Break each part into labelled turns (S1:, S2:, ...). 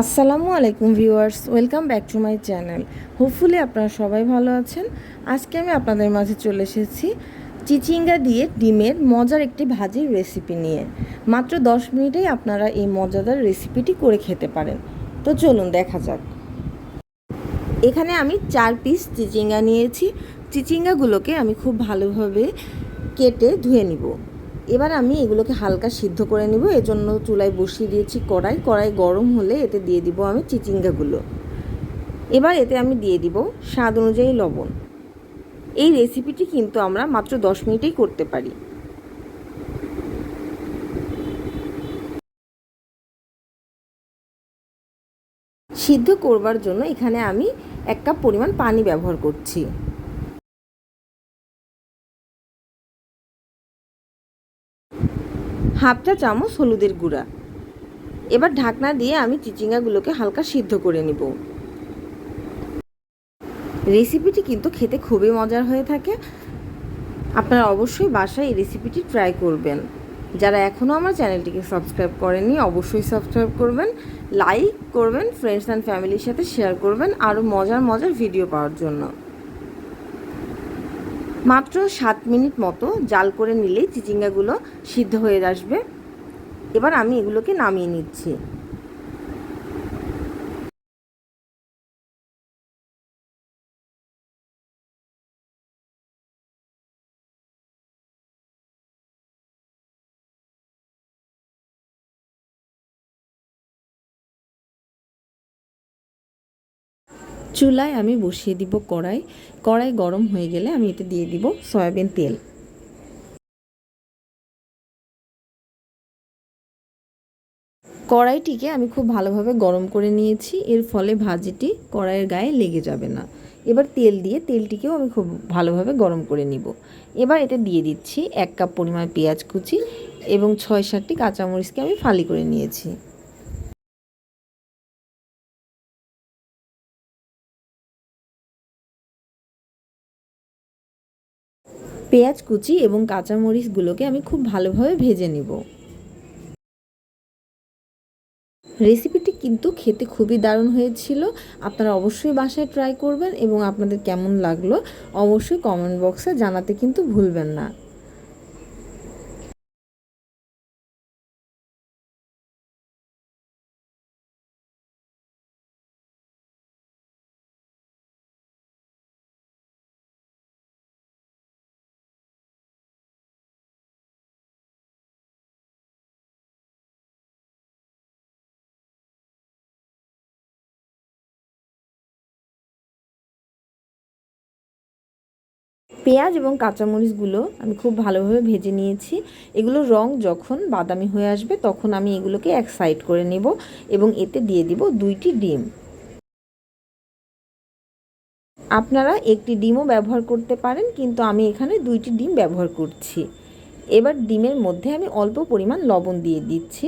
S1: আসসালামু আলাইকুম viewers, welcome back to my channel. Hopefully আপনারা সবাই ভালো আছেন। আজকে আমি আপনাদের মাঝে চলে এসেছি চিচিঙ্গা দিয়ে ডিমের মজার একটি ভাজির রেসিপি নিয়ে। মাত্র দশ মিনিটেই আপনারা এই মজাদার রেসিপিটি করে খেতে পারেন। তো চলুন দেখা যাক। এখানে আমি চার পিস চিচিঙ্গা নিয়েছি। চিচিঙ্গাগুলোকে আমি খুব ভালোভাবে কেটে ধুয়ে নিব। এবার আমি এগুলোকে হালকা সিদ্ধ করে নিব। এজন্য চুলায় বসিয়ে দিয়েছি কড়াই। কড়াই গরম হলে এতে দিয়ে দিব আমি চিচিঙ্গাগুলো। এবার এতে আমি দিয়ে দিব স্বাদ অনুযায়ী লবণ। এই রেসিপিটি কিন্তু আমরা মাত্র দশ মিনিটেই করতে পারি। সিদ্ধ করবার জন্য এখানে আমি এক কাপ পরিমাণ পানি ব্যবহার করছি। হাফ চা চামচ হলুদের গুঁড়া। এবার ঢাকনা দিয়ে আমি চিচিঙ্গাগুলোকে হালকা সিদ্ধ করে নিব। রেসিপিটি কিন্তু খেতে খুবই মজার হয়ে থাকে। আপনারা অবশ্যই বাসায় এই রেসিপিটি ট্রাই করবেন। যারা এখনও আমার চ্যানেলটিকে সাবস্ক্রাইব করেননি, অবশ্যই সাবস্ক্রাইব করবেন, লাইক করবেন ফ্রেন্ডস অ্যান্ড ফ্যামিলির সাথে শেয়ার করবেন, আরও মজার মজার ভিডিও পাওয়ার জন্য। মাত্র সাত মিনিট মতো জাল করে নিলেই চিচিঙ্গাগুলো সিদ্ধ হয়ে আসবে। এবার আমি এগুলোকে নামিয়ে নিচ্ছি। চুলায় আমি বসিয়ে দিব কড়াই। কড়াই গরম হয়ে গেলে আমি এতে দিয়ে দিব সয়াবিন তেল। কড়াইটিকে আমি খুব ভালোভাবে গরম করে নিয়েছি, এর ফলে ভাজিটি কড়াইয়ের গায়ে লেগে যাবে না। এবার তেল দিয়ে তেলটিকেও আমি খুব ভালোভাবে গরম করে নিব। এবার এতে দিয়ে দিচ্ছি এক কাপ পরিমাণ পেঁয়াজ কুচি এবং ছয় সাতটি কাঁচামরিচকে আমি ফালি করে নিয়েছি। পেঁয়াজ কুচি এবং কাঁচামরিচগুলোকে আমি খুব ভালোভাবে ভেজে নিব। রেসিপিটি কিন্তু খেতে খুবই দারুণ হয়েছিল। আপনারা অবশ্যই বাসায় ট্রাই করবেন এবং আপনাদের কেমন লাগল অবশ্যই কমেন্ট বক্সে জানাতে কিন্তু ভুলবেন না। পেঁয়াজ এবং কাঁচামরিচগুলো আমি খুব ভালোভাবে ভেজে নিয়েছি। এগুলো রং যখন বাদামি হয়ে আসবে তখন আমি এগুলোকে এক সাইড করে নেব এবং এতে দিয়ে দিব দুইটি ডিম। আপনারা একটি ডিমও ব্যবহার করতে পারেন, কিন্তু আমি এখানে দুইটি ডিম ব্যবহার করছি। এবার ডিমের মধ্যে আমি অল্প পরিমাণ লবণ দিয়ে দিচ্ছি।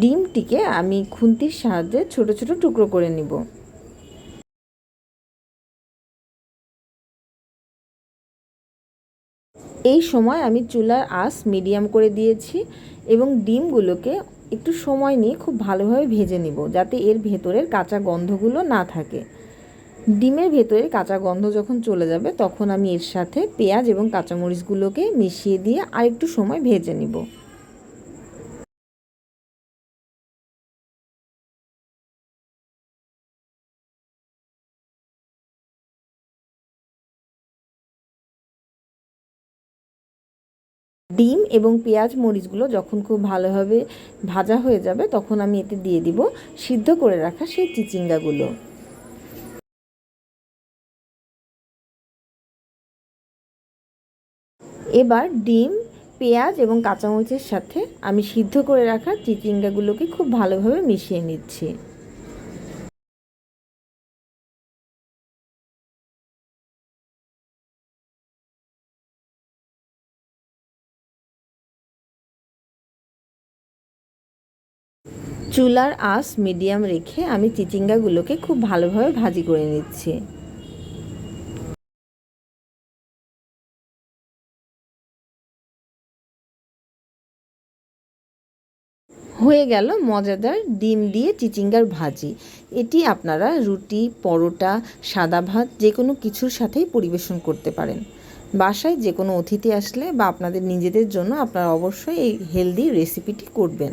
S1: ডিমটিকে আমি খুন্তির সাহায্যে ছোট ছোট টুকরো করে নিব। এই সময় আমি চুলার আঁচ মিডিয়াম করে দিয়েছি এবং ডিমগুলোকে একটু সময় নিয়ে খুব ভালোভাবে ভেজে নিব যাতে এর ভেতরের কাঁচা গন্ধগুলো না থাকে। ডিমের ভেতরে কাঁচা গন্ধ যখন চলে যাবে তখন আমি এর সাথে পেঁয়াজ এবং কাঁচামরিচগুলোকে মিশিয়ে দিয়ে আরেকটু সময় ভেজে নিব। ডিম এবং পেঁয়াজ মরিচগুলো যখন খুব ভালোভাবে ভাজা হয়ে যাবে, তখন আমি এতে দিয়ে দিব সিদ্ধ করে রাখা সেই চিচিঙ্গাগুলো। এবার ডিম, পেঁয়াজ এবং কাঁচামরিচের সাথে আমি সিদ্ধ করে রাখা চিচিঙ্গাগুলোকে খুব ভালোভাবে মিশিয়ে নিচ্ছি। চুলার আঁচ মিডিয়াম রেখে আমি চিচিঙ্গাগুলোকে খুব ভালোভাবে ভাজি করে নিচ্ছি। হয়ে গেল মজাদার ডিম দিয়ে চিচিঙ্গার ভাজি। এটি আপনারা রুটি, পরোটা, সাদা ভাত যে কোনো কিছুর সাথেই পরিবেশন করতে পারেন। বাসায় যে কোনো অতিথি আসলে বা আপনাদের নিজেদের জন্য আপনারা অবশ্যই এই হেলদি রেসিপিটি করবেন।